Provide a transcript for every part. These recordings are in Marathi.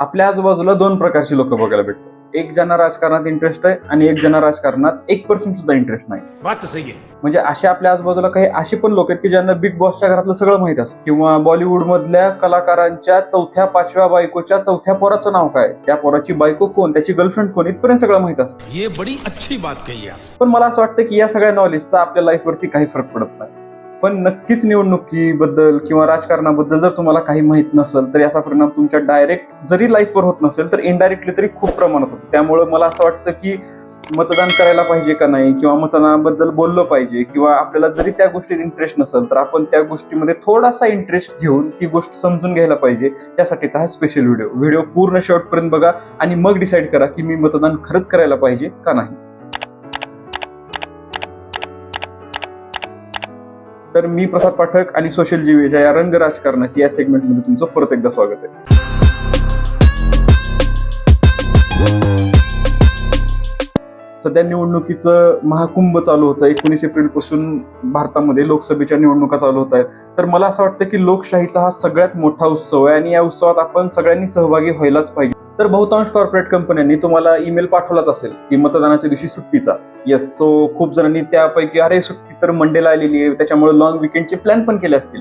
आपल्या आजूबाजूला दोन प्रकारची लोक बघायला भेटतात. एक ज्यांना राजकारणात इंटरेस्ट आहे आणि एक ज्यांना राजकारणात एक पर्सेंट सुद्धा इंटरेस्ट नाही. बात तो सही म्हणजे अशा आपल्या आजूबाजूला काही असे पण लोक आहेत की ज्यांना बिग बॉसच्या घरातलं सगळं माहीत असतं. किंवा बॉलिवूड मधल्या कलाकारांच्या चौथ्या पाचव्या बायकोच्या चौथ्या पोराचं नाव काय? त्या पोराची बायको कोण? त्याची गर्लफ्रेंड कोण? इथपर्यंत सगळं माहीत असतं. बड़ी अच्छी बात कही पण मला असं वाटतं की या सगळ्या नॉलेजचा आपल्या लाईफवरती काही फरक पडत नाही. पण नक्कीच निवडणुकीबद्दल किंवा राजकारणाबद्दल जर तुम्हाला काही माहीत नसेल तर याचा परिणाम तुमच्या डायरेक्ट जरी लाईफवर होत नसेल तर इनडायरेक्टली तरी खूप प्रमाणात होतो. त्यामुळे मला असं वाटतं की मतदान करायला पाहिजे का नाही किंवा मतदानाबद्दल बोललं पाहिजे किंवा आपल्याला जरी त्या गोष्टीत इंटरेस्ट नसेल तर आपण त्या गोष्टीमध्ये थोडासा इंटरेस्ट घेऊन ती गोष्ट समजून घ्यायला पाहिजे. त्यासाठीचा हा स्पेशल व्हिडिओ व्हिडिओ पूर्ण शॉर्टपर्यंत बघा आणि मग डिसाईड करा की मी मतदान खरंच करायला पाहिजे का नाही. तर मी प्रसाद पाठक आणि सोशल जीवेच्या या रंग राजकारणाची या सेगमेंटमध्ये तुमचं परत एकदा स्वागत आहे. सध्या निवडणुकीचं महाकुंभ चालू होतं एकोणीस एप्रिलपासून भारतामध्ये लोकसभेच्या निवडणुका चालू होत आहेत. तर मला असं वाटतं की लोकशाहीचा हा सगळ्यात मोठा उत्सव आहे आणि या उत्सवात आपण सगळ्यांनी सहभागी व्हायलाच पाहिजे. तर बहुतांश कॉर्पोरेट कंपन्यांनी तुम्हाला ईमेल पाठवलाच असेल की मतदानाच्या दिवशी सुट्टीचा. येस सो खूप जणांनी त्यापैकी अरे सुट्टी तर मंडेला आलेली आहे त्याच्यामुळे लॉंग विकेंडचे प्लॅन पण केले असतील.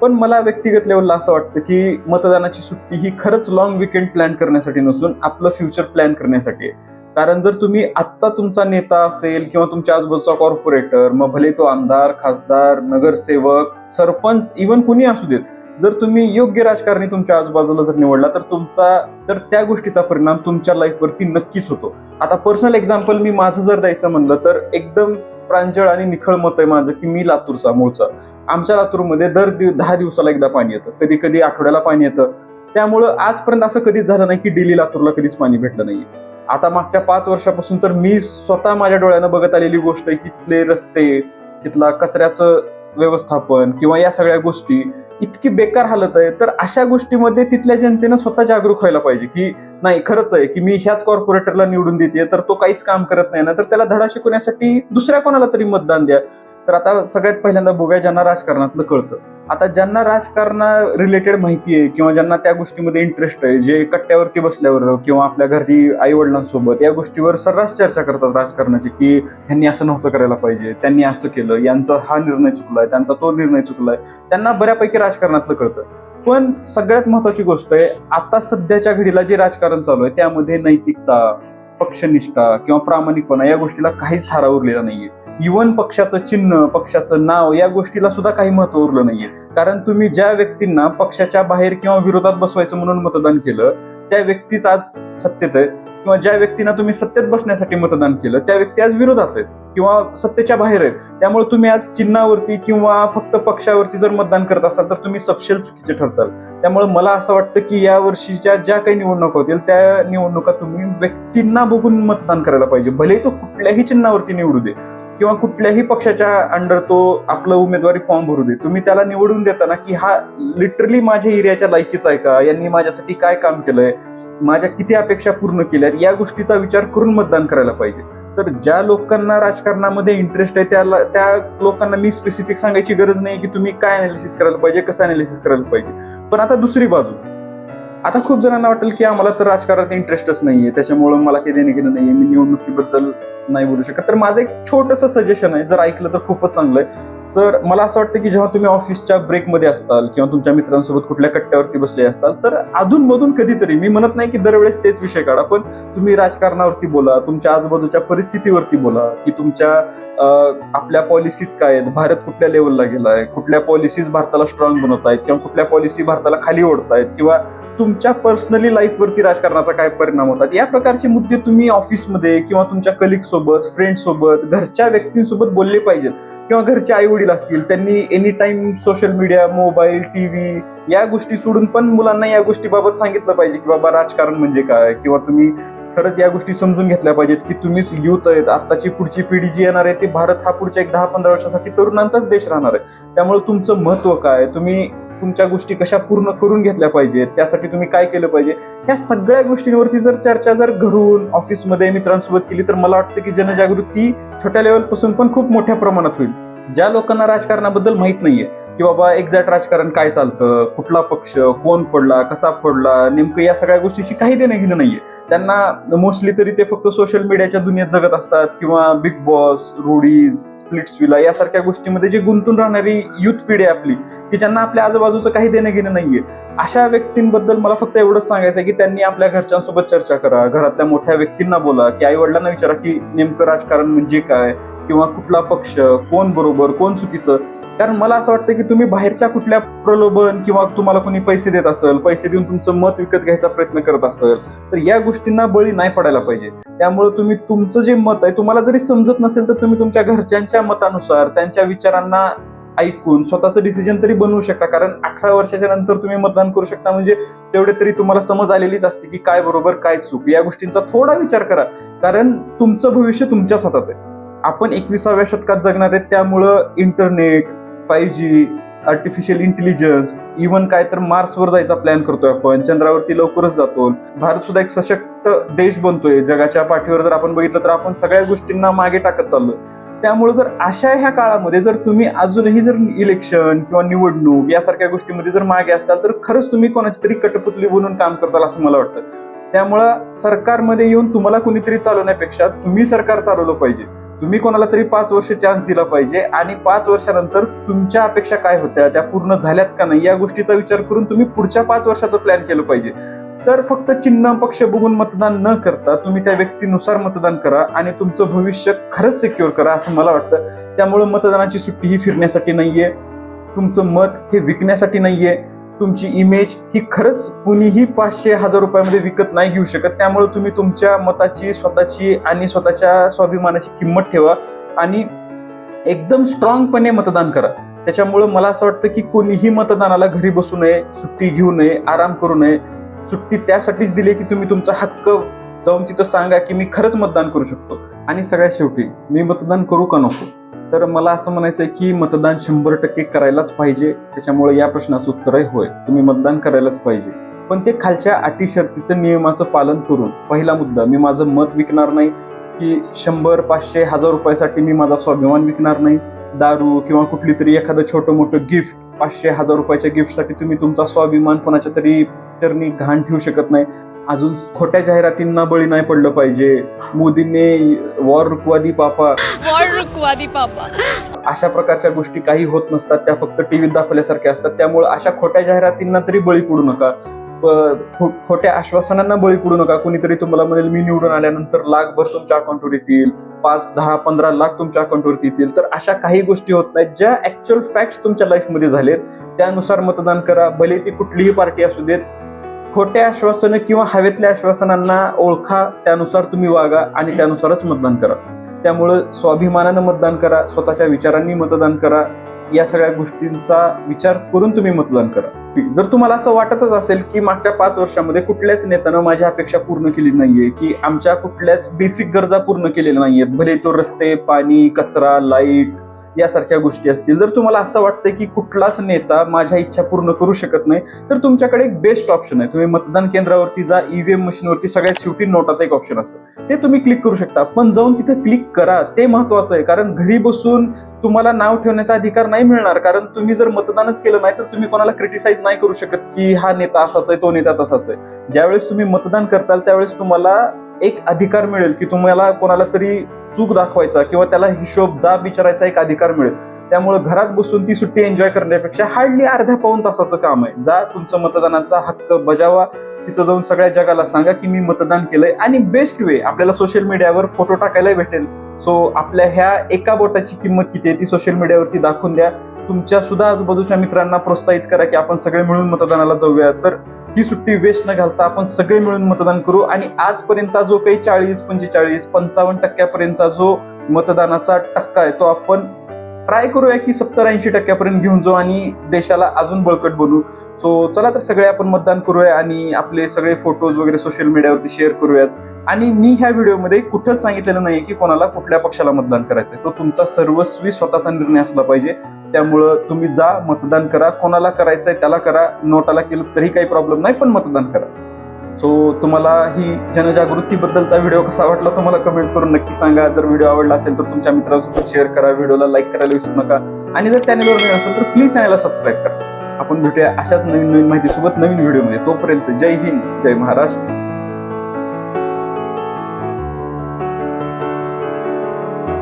पण मला व्यक्तिगत लेवलला असं वाटतं की मतदानाची सुट्टी ही खरंच लॉंग विकेंड प्लॅन करण्यासाठी नसून आपलं फ्युचर प्लॅन करण्यासाठी आहे. कारण जर तुम्ही आत्ता तुमचा नेता असेल किंवा तुमच्या आजूबाजूचा कॉर्पोरेटर मग भले तो आमदार खासदार नगरसेवक सरपंच इवन कुणी असू देत जर तुम्ही योग्य राजकारणी तुमच्या आजूबाजूला जर निवडला तर तुमचा तर त्या गोष्टीचा परिणाम तुमच्या लाईफवरती नक्कीच होतो. आता पर्सनल एक्झाम्पल मी माझं जर द्यायचं म्हणलं तर एकदम प्रांजळ आणि निखळ मत आहे माझं की मी लातूरचा मूळचा. आमच्या लातूरमध्ये दर दिव दहा दिवसाला एकदा पाणी येतं. कधी कधी आठवड्याला पाणी येतं. त्यामुळं आजपर्यंत असं कधीच झालं नाही की डेली लातूरला कधीच पाणी भेटलं नाही आता मागच्या पाच वर्षापासून तर मी स्वतः माझ्या डोळ्यानं बघत आलेली गोष्ट आहे की तिथले रस्ते तिथला कचऱ्याचं व्यवस्थापन किंवा या सगळ्या गोष्टी इतकी बेकार हालत आहे. तर अशा गोष्टीमध्ये तिथल्या जनतेनं स्वतः जागरूक व्हायला पाहिजे की नाही खरंच आहे की मी ह्याच कॉर्पोरेटरला निवडून देते तर तो काहीच काम करत नाही ना तर त्याला धडा शिकवण्यासाठी दुसऱ्या कोणाला तरी मतदान द्या. तर आता सगळ्यात पहिल्यांदा बघूया ज्यांना राजकारणातलं कळतं. आता ज्यांना राजकारणा रिलेटेड माहिती आहे किंवा ज्यांना त्या गोष्टीमध्ये इंटरेस्ट आहे जे कट्ट्यावरती बसल्यावर किंवा आपल्या घरची आई वडिलांसोबत या गोष्टीवर सर्रास चर्चा करतात राजकारणाची की ह्यांनी असं नव्हतं करायला पाहिजे त्यांनी असं केलं यांचा हा निर्णय चुकलाय त्यांचा तो निर्णय चुकलाय त्यांना बऱ्यापैकी राजकारणातलं कळतं. पण सगळ्यात महत्वाची गोष्ट आहे आता सध्याच्या घडीला जे राजकारण चालू आहे त्यामध्ये नैतिकता पक्षनिष्ठा किंवा प्रामाणिकपणा या गोष्टीला काहीच थारा उरलेला नाहीये. इवन पक्षाचं चिन्ह पक्षाचं नाव या गोष्टीला सुद्धा काही महत्त्व उरलं नाहीये. कारण तुम्ही ज्या व्यक्तींना पक्षाच्या बाहेर किंवा विरोधात बसवायचं म्हणून मतदान केलं त्या व्यक्तीच आज सत्तेत आहेत किंवा ज्या व्यक्तींना तुम्ही सत्तेत बसण्यासाठी मतदान केलं त्या व्यक्ती आज विरोधात आहेत किंवा सत्तेच्या बाहेर आहेत. त्यामुळे तुम्ही आज चिन्हावरती किंवा फक्त पक्षावरती जर मतदान करत असाल तर तुम्ही सपशेल चुकीचे ठरताल. त्यामुळे मला असं वाटतं की या वर्षीच्या ज्या काही निवडणुका होतील त्या निवडणुका तुम्ही व्यक्तींना बघून मतदान करायला पाहिजे. भलेही तो कुठल्याही चिन्हावरती निवडू दे किंवा कुठल्याही पक्षाच्या अंडर तो आपलं उमेदवारी फॉर्म भरू दे. तुम्ही त्याला निवडून देताना की हा लिटरली माझ्या एरियाच्या लायकीचा आहे का? यांनी माझ्यासाठी काय काम केलंय? माझ्या किती अपेक्षा पूर्ण केल्या या गोष्टीचा विचार करून मतदान करायला पाहिजे. तर ज्या लोकांना राजकारणामध्ये इंटरेस्ट आहे त्याला त्या लोकांना मी स्पेसिफिक सांगायची गरज नाही की तुम्ही काय अनालिसिस करायला पाहिजे कसं अनालिसिस करायला पाहिजे. पण आता दुसरी बाजू. आता खूप जणांना वाटेल की आम्हाला तर राजकारणात इंटरेस्टच नाहीये त्याच्यामुळं मला काही देणं घेणं नाहीये मी निवडणुकीबद्दल नाही बोलू शकत. तर माझं एक छोटंसं सजेशन आहे जर ऐकलं तर खूपच चांगलं आहे. सर मला असं वाटतं की जेव्हा तुम्ही ऑफिसच्या ब्रेकमध्ये असताल किंवा तुमच्या मित्रांसोबत कुठल्या कट्ट्यावरती बसले असताल तर अधूनमधून कधीतरी मी म्हणत नाही की दरवेळेस तेच विषय काढा पण तुम्ही राजकारणावरती बोला तुमच्या आजूबाजूच्या परिस्थितीवरती बोला की तुमच्या आपल्या पॉलिसीज काय आहेत भारत कुठल्या लेवलला गेलाय कुठल्या पॉलिसीज भारताला स्ट्रॉंग बनवत आहेत किंवा कुठल्या पॉलिसी भारताला खाली ओढतायत किंवा तुमच्या पर्सनली लाईफवरती राजकारणाचा काय परिणाम होतात या प्रकारचे मुद्दे तुम्ही ऑफिसमध्ये किंवा तुमच्या कलिग्स सोबत फ्रेंड सोबत घरच्या व्यक्तींसोबत बोलले पाहिजेत किंवा घरचे आई वडील असतील त्यांनी any time social media mobile T V या गोष्टी सोडून पण मुलांना या गोष्टीबाबत सांगितलं पाहिजे की बाबा राजकारण म्हणजे काय? किंवा तुम्ही खरंच या गोष्टी समजून घेतल्या पाहिजेत की तुम्हीच युथ आहेत आत्ताची पुढची पिढी जी येणार आहे ती भारत हा पुढच्या एक दहा पंधरा वर्षासाठी तरुणांचाच देश राहणार आहे. त्यामुळे तुमचं महत्त्व काय? तुम्ही तुमच्या गोष्टी कशा पूर्ण करून घेतल्या पाहिजेत? त्यासाठी तुम्ही काय केलं पाहिजे? या सगळ्या गोष्टींवरती जर चर्चा जर घरून ऑफिसमध्ये मित्रांसोबत केली तर मला वाटतं की जनजागृती छोट्या लेवलपासून पण खूप मोठ्या प्रमाणात होईल. ज्या लोकांना राजकारणाबद्दल माहीत नाहीये की बाबा एक्झॅक्ट राजकारण काय चालतं? कुठला पक्ष? कोण फोडला? कसा फोडला? नेमकं या सगळ्या गोष्टीशी काही देणं घेणं नाहीये. त्यांना मोस्टली तरी ते फक्त सोशल मीडियाच्या दुनियेत जगत असतात किंवा Bigg Boss Roadies Splitsvilla यासारख्या गोष्टीमध्ये जे गुंतून राहणारी युथ पिढी आहे आपली की ज्यांना आपल्या आजूबाजूचं काही देणं घेणं नाहीये. अशा व्यक्तींबद्दल मला फक्त एवढंच सांगायचं आहे की त्यांनी आपल्या घरच्यांसोबत चर्चा करा. घरातल्या मोठ्या व्यक्तींना बोला की आई वडिलांना विचारा की नेमकं राजकारण म्हणजे काय? किंवा कुठला पक्ष? कोण बरोबर? कोण चुकीचं? कारण मला असं वाटतं की तुम्ही बाहेरच्या कुठल्या प्रलोभन किंवा तुम्हाला कोणी पैसे देत असेल पैसे देऊन तुमचं मत विकत घ्यायचा प्रयत्न करत असेल तर या गोष्टींना बळी नाही पडायला पाहिजे. त्यामुळे तुम्ही तुमचं जे मत आहे तुम्हाला जरी समजत नसेल तर तुम्ही तुमच्या घरच्यांच्या मतानुसार त्यांच्या विचारांना ऐकून स्वतःचं डिसिजन तरी बनवू शकता. कारण अठरा वर्षाच्या नंतर तुम्ही मतदान करू शकता. म्हणजे तेवढे तरी तुम्हाला समज आलेलीच असते की काय बरोबर काय चूक. या गोष्टींचा थोडा विचार करा. कारण तुमचं भविष्य तुमच्याच हातात आहे. आपण एकविसाव्या शतकात जगणार आहेत त्यामुळं internet five G artificial intelligence even काय तर मार्सवर जायचा प्लॅन करतोय आपण चंद्रावरती लवकरच जातो. भारत सुद्धा एक सशक्त देश बनतोय जगाच्या पाठीवर जर आपण बघितलं तर आपण सगळ्या गोष्टींना मागे टाकत चाललोय. त्यामुळे जर अशा ह्या काळामध्ये जर तुम्ही अजूनही जर इलेक्शन किंवा निवडणूक यासारख्या गोष्टीमध्ये जर मागे असताल तर खरंच तुम्ही कोणाची तरी कटपुतली बनून काम करताल असं मला वाटतं. त्यामुळं सरकारमध्ये येऊन तुम्हाला कुणीतरी चालवण्यापेक्षा तुम्ही सरकार चालवलं पाहिजे. तुम्ही कोणाला तरी पाच वर्ष चान्स दिला पाहिजे आणि पाच वर्षानंतर तुमच्या अपेक्षा काय होत्या? त्या पूर्ण झाल्यात का नाही? या गोष्टीचा विचार करून तुम्ही पुढच्या पाच वर्षाचं प्लॅन केलं पाहिजे. तर फक्त चिन्ह पक्ष बघून मतदान न करता तुम्ही त्या व्यक्तीनुसार मतदान करा आणि तुमचं भविष्य खरंच सिक्युअर करा असं मला वाटतं. त्यामुळे मतदानाची सुट्टी ही फिरण्यासाठी नाहीये. तुमचं मत हे विकण्यासाठी नाहीये. तुमची इमेज ही खरंच कुणीही पाचशे हजार रुपयामध्ये विकत नाही घेऊ शकत. त्यामुळे तुम्ही तुमच्या मताची स्वतःची आणि स्वतःच्या स्वाभिमानाची किंमत ठेवा आणि एकदम स्ट्रॉंगपणे मतदान करा. त्याच्यामुळं मला असं वाटतं की कोणीही मतदानाला घरी बसू नये सुट्टी घेऊ नये आराम करू नये. सुट्टी त्यासाठीच दिली की तुम्ही तुमचा हक्क जाऊन तिथं सांगा की मी खरंच मतदान करू शकतो. आणि सगळ्यात शेवटी मी मतदान करू का नको? तर मला असं म्हणायचं आहे की मतदान शंभर टक्के करायलाच पाहिजे. त्याच्यामुळे या प्रश्नाचं उत्तर आहे होय. तुम्ही मतदान करायलाच पाहिजे. पण ते खालच्या अटी शर्तीचं नियमाचं पालन करून पहिला मुद्दा मी माझं मत विकणार नाही की शंभर पाचशे हजार रुपयासाठी मी माझा स्वाभिमान विकणार नाही. दारू किंवा कुठली तरी एखादं छोटं मोठं गिफ्ट पाचशे हजार रुपयाच्या गिफ्टसाठी तुम्ही तुमचा स्वाभिमान कोणाच्या तरी चरणी घाण ठेवू शकत नाही. अजून खोट्या जाहिरातींना बळी नाही पडलं पाहिजे. मोदींनी वॉर रुकवादी पापा. रुकवादी पापा अशा प्रकारच्या गोष्टी काही होत नसतात त्या फक्त टीव्हीत दाखवल्यासारख्या असतात. त्यामुळे अशा खोट्या जाहिरातींना तरी बळी पडू नका. खोट्या आश्वासनांना बळी पडू नका. कुणीतरी तुम्हाला म्हणेल मी निवडून आल्यानंतर लाखभर तुमच्या अकाउंटवर येतील पाच दहा पंधरा लाख तुमच्या अकाउंटवरती येतील. तर अशा काही गोष्टी होत नाहीत ज्या ऍक्च्युअल फॅक्ट्स तुमच्या लाईफमध्ये झालेत. त्यानुसार मतदान करा. भले ती कुठलीही पार्टी असू देत खोट्या आश्वासनं किंवा हवेतल्या आश्वासनांना ओळखा त्यानुसार तुम्ही वागा आणि त्यानुसारच मतदान करा. त्यामुळं स्वाभिमानानं मतदान करा स्वतःच्या विचारांनी मतदान करा या सगळ्या गोष्टींचा विचार करून तुम्ही मतदान करा. जर तुम्हाला असं वाटतच असेल की मागच्या पाच वर्षामध्ये कुठल्याच नेत्यानं माझ्या अपेक्षा पूर्ण केली नाहीये की आमच्या कुठल्याच बेसिक गरजा पूर्ण केलेल्या नाहीयेत. भले तो रस्ते पाणी कचरा लाइट यासारख्या गोष्टी असतील. जर तुम्हाला असं वाटतं की कुठलाच नेता माझ्या इच्छा पूर्ण करू शकत नाही तर तुमच्याकडे एक बेस्ट ऑप्शन आहे. तुम्ही मतदान केंद्रावरती जा ईव्हीएम मशीनवरती सगळ्यात शेवटी नोटाचा एक ऑप्शन असतं. ते तुम्ही क्लिक करू शकता. पण जाऊन तिथे क्लिक करा. ते महत्वाचं आहे. कारण घरी बसून तुम्हाला नाव ठेवण्याचा अधिकार नाही मिळणार. कारण तुम्ही जर मतदानच केलं नाही तर तुम्ही कोणाला क्रिटिसाइज नाही करू शकत की हा नेता असाच आहे तो नेता तसाच आहे. ज्यावेळेस तुम्ही मतदान करताल त्यावेळेस तुम्हाला एक अधिकार मिळेल की तुम्हाला कोणाला तरी चूक दाखवायचा किंवा त्याला हिशोब जाब विचारायचा एक अधिकार मिळेल. त्यामुळे घरात बसून ती सुट्टी एन्जॉय करण्यापेक्षा हार्डली अर्ध्या पाऊन तासाचं काम आहे. जा तुमचं मतदानाचा हक्क बजावा. तिथं जाऊन सगळ्या जगाला सांगा की मी मतदान केलंय आणि बेस्ट वे आपल्याला सोशल मीडियावर फोटो टाकायला भेटेल. सो आपल्या ह्या एका बोटाची किंमत किती आहे ती सोशल मीडियावरती दाखवून द्या. तुमच्या सुद्धा आजूबाजूच्या मित्रांना प्रोत्साहित करा की आपण सगळे मिळून मतदानाला जाऊया. तर ही सुट्टी वेस्ट न घालता आपण सगळे मिळून मतदान करू. आणि आजपर्यंतचा जो काही चाळीस पंचेचाळीस पंचावन्न टक्क्यापर्यंतचा जो मतदानाचा टक्का आहे तो आपण ट्राय करूया की सत्तर ऐंशी टक्क्यापर्यंत घेऊन जाऊ आणि देशाला अजून बळकट बनवू सो चला तर सगळे आपण मतदान करूया आणि आपले सगळे फोटोज वगैरे सोशल मीडियावरती शेअर करूयाच आणि मी ह्या व्हिडिओमध्ये कुठंच सांगितलेलं नाही की कोणाला कुठल्या पक्षाला मतदान करायचं तो तुमचा सर्वस्वी स्वतःचा निर्णय असला पाहिजे. त्यामुळं तुम्ही जा मतदान करा. कोणाला करायचंय त्याला करा. नोटाला केलं तरी काही प्रॉब्लेम नाही पण मतदान करा. सो तुम्हाला ही जनजागृतीबद्दलचा व्हिडिओ कसा वाटला तुम्हाला कमेंट करून नक्की सांगा. जर व्हिडिओ आवडला असेल तर तुमच्या मित्रांसोबत शेअर करा. व्हिडिओला लाईक करायला विसरू नका. आणि जर चॅनलवर नवीन असेल तर प्लीज चॅनलला सबस्क्राईब करा. आपण भेटूया अशाच नवीन नवीन माहितीसोबत नवीन व्हिडिओमध्ये तोपर्यंत जय हिंद जय महाराष्ट्र.